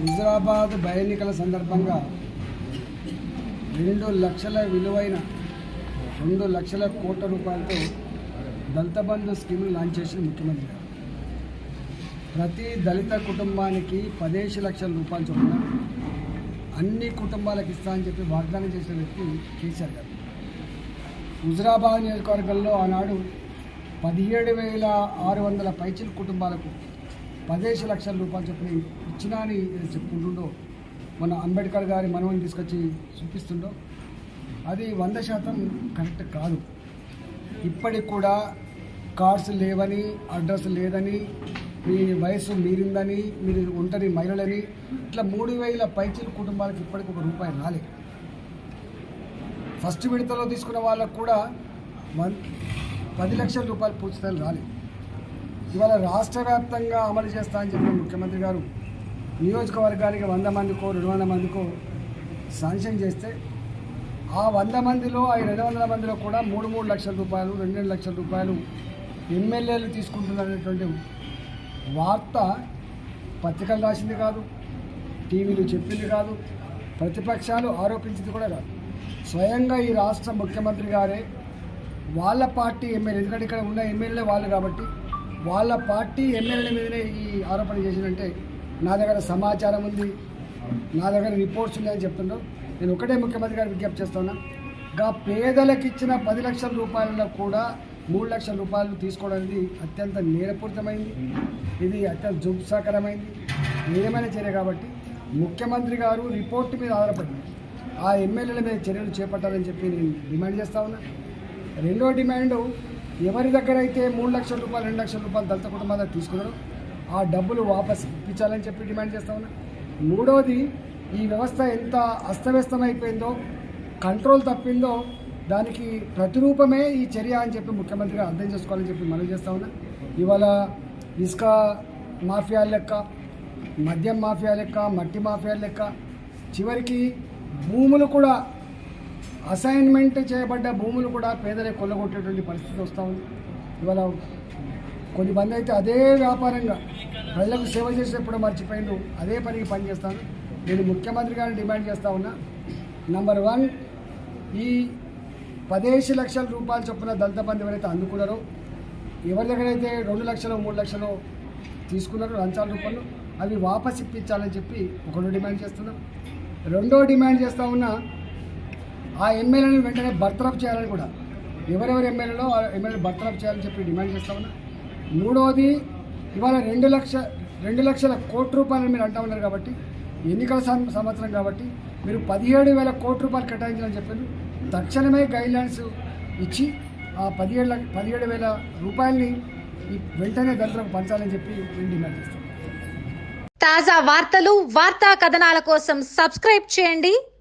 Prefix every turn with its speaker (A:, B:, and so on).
A: Huzurabad by ఎన్నికల సందర్భంగా రెండు లక్షల విలువైన రెండు లక్షల కోట్ల రూపాయలతో దళిత బంధు లాంచ్ చేసిన ముఖ్యమంత్రి గారు. ప్రతి దళిత కుటుంబానికి పదిహేను లక్షల రూపాయలు చొప్పున అన్ని కుటుంబాలకు ఇస్తా అని చెప్పి వాగ్దానం చేసిన వ్యక్తి కేసీఆర్ గారు. హుజరాబాద్ నియోజకవర్గంలో ఆనాడు పదిహేడు వేల ఆరు వందల పైచిల కుటుంబాలకు పదిహేను లక్షల రూపాయలు చెప్పి ఇచ్చినా అని చెప్పుకుంటుండో మన అంబేద్కర్ గారి మనవని తీసుకొచ్చి చూపిస్తుండో అది వంద శాతం కరెక్ట్ కాదు. ఇప్పటికి కూడా కార్డ్స్ లేవని అడ్రస్ లేదని మీ వయసు మీరిందని మీరు ఒంటరి మహిళలని ఇట్లా మూడు వేల పైచీల కుటుంబాలకు ఇప్పటికి ఒక రూపాయి రాలేదు ఫస్ట్ విడతలో తీసుకున్న వాళ్ళకు కూడా వన్ పది లక్షల రూపాయలు పూర్తిస్థాయి రాలేదు ఇవాళ రాష్ట్ర వ్యాప్తంగా అమలు చేస్తా అని చెప్పిన ముఖ్యమంత్రి గారు నియోజకవర్గానికి వంద మందికో రెండు వందల మందికో శాంక్షన్ చేస్తే ఆ వంద మందిలో ఆ రెండు వందల మందిలో కూడా మూడు మూడు లక్షల రూపాయలు రెండు రెండు లక్షల రూపాయలు ఎమ్మెల్యేలు తీసుకుంటున్నటువంటి వార్త పత్రికలు రాసింది కాదు టీవీలు చెప్పింది కాదు ప్రతిపక్షాలు ఆరోపించింది కూడా కాదు. స్వయంగా ఈ రాష్ట్ర ముఖ్యమంత్రి గారే వాళ్ళ పార్టీ ఎమ్మెల్యే ఎందుకంటే ఇక్కడ ఉన్న ఎమ్మెల్యే వాళ్ళు కాబట్టి వాళ్ళ పార్టీ ఎమ్మెల్యేల మీదనే ఈ ఆరోపణ చేసిందంటే నా దగ్గర సమాచారం ఉంది. నా దగ్గర రిపోర్ట్స్ ఉన్నాయని చెప్తున్నారు నేను ఒకటే ముఖ్యమంత్రి గారు విజ్ఞప్తి చేస్తున్నా. గా పేదలకు ఇచ్చిన పది లక్షల రూపాయలలో కూడా మూడు లక్షల రూపాయలు తీసుకోవడం అనేది అత్యంత నేరపూరితమైంది. ఇది అత్యంత జుగుప్సాకరమైంది నేరమైన చర్య కాబట్టి ముఖ్యమంత్రి గారు రిపోర్ట్ మీద ఆధారపడి ఆ ఎమ్మెల్యేల మీద చర్యలు చేపట్టాలని చెప్పి నేను డిమాండ్ చేస్తా ఉన్నా. రెండో డిమాండ్ ఎవరి దగ్గర అయితే మూడు లక్షల రూపాయలు రెండు లక్షల రూపాయలు దళిత కుటుంబాల తీసుకున్నారో ఆ డబ్బులు వాపస్ ఇప్పించాలని చెప్పి డిమాండ్ చేస్తా ఉన్నా. మూడవది ఈ వ్యవస్థ ఎంత అస్తవ్యస్తమైపోయిందో కంట్రోల్ తప్పిందో దానికి ప్రతిరూపమే ఈ చర్య అని చెప్పి ముఖ్యమంత్రిగా అర్థం చేసుకోవాలని చెప్పి మనం చేస్తా ఉన్నా. ఇవాళ ఇసుక మాఫియా లెక్క మద్యం మాఫియా లెక్క మట్టి మాఫియా లెక్క చివరికి భూములు కూడా అసైన్మెంట్ చేయబడ్డ భూములు కూడా పేదలే కొల్లగొట్టేటువంటి పరిస్థితి వస్తూ ఉంది. ఇవాళ కొన్ని మంది అయితే అదే వ్యాపారంగా ప్రజలకు సేవ చేసేప్పుడు మర్చిపోయిండు అదే పనికి పనిచేస్తాను. నేను ముఖ్యమంత్రి గారిని డిమాండ్ చేస్తా ఉన్నా. నంబర్ వన్ ఈ పదిహేను లక్షల రూపాయలు చొప్పున దళిత బంధు ఎవరైతే అందుకున్నారో ఎవరి దగ్గర అయితే రెండు లక్షలు మూడు లక్షలు తీసుకున్నారో లంచాల రూపాయలు అవి వాపస్ ఇప్పించాలని చెప్పి ఒకటి డిమాండ్ చేస్తున్నాం. రెండో డిమాండ్ చేస్తా ఉన్నా ఆ ఎమ్మెల్యేలను వెంటనే బర్తరఫ్ చేయాలని కూడా. ఎవరెవరు ఎమ్మెల్యేలో ఆ ఎమ్మెల్యే బర్తరఫ్ చేయాలని చెప్పి డిమాండ్ చేస్తా ఉన్నా. మూడవది ఇవాళ రెండు లక్ష రెండు లక్షల కోట్ల రూపాయలు మీరు అంటా ఉన్నారు కాబట్టి ఎన్నికల సంవత్సరం కాబట్టి మీరు పదిహేడు వేల కోట్ల రూపాయలు కేటాయించాలని చెప్పారు. తక్షణమే గైడ్లైన్స్ ఇచ్చి ఆ పదిహేడు లక్ష పదిహేడు వేల రూపాయలని వెంటనే దళితులకు పంచాలని చెప్పి నేను డిమాండ్ చేస్తాను
B: తాజా వార్తలు వార్తా కథనాల కోసం సబ్స్క్రైబ్ చేయండి.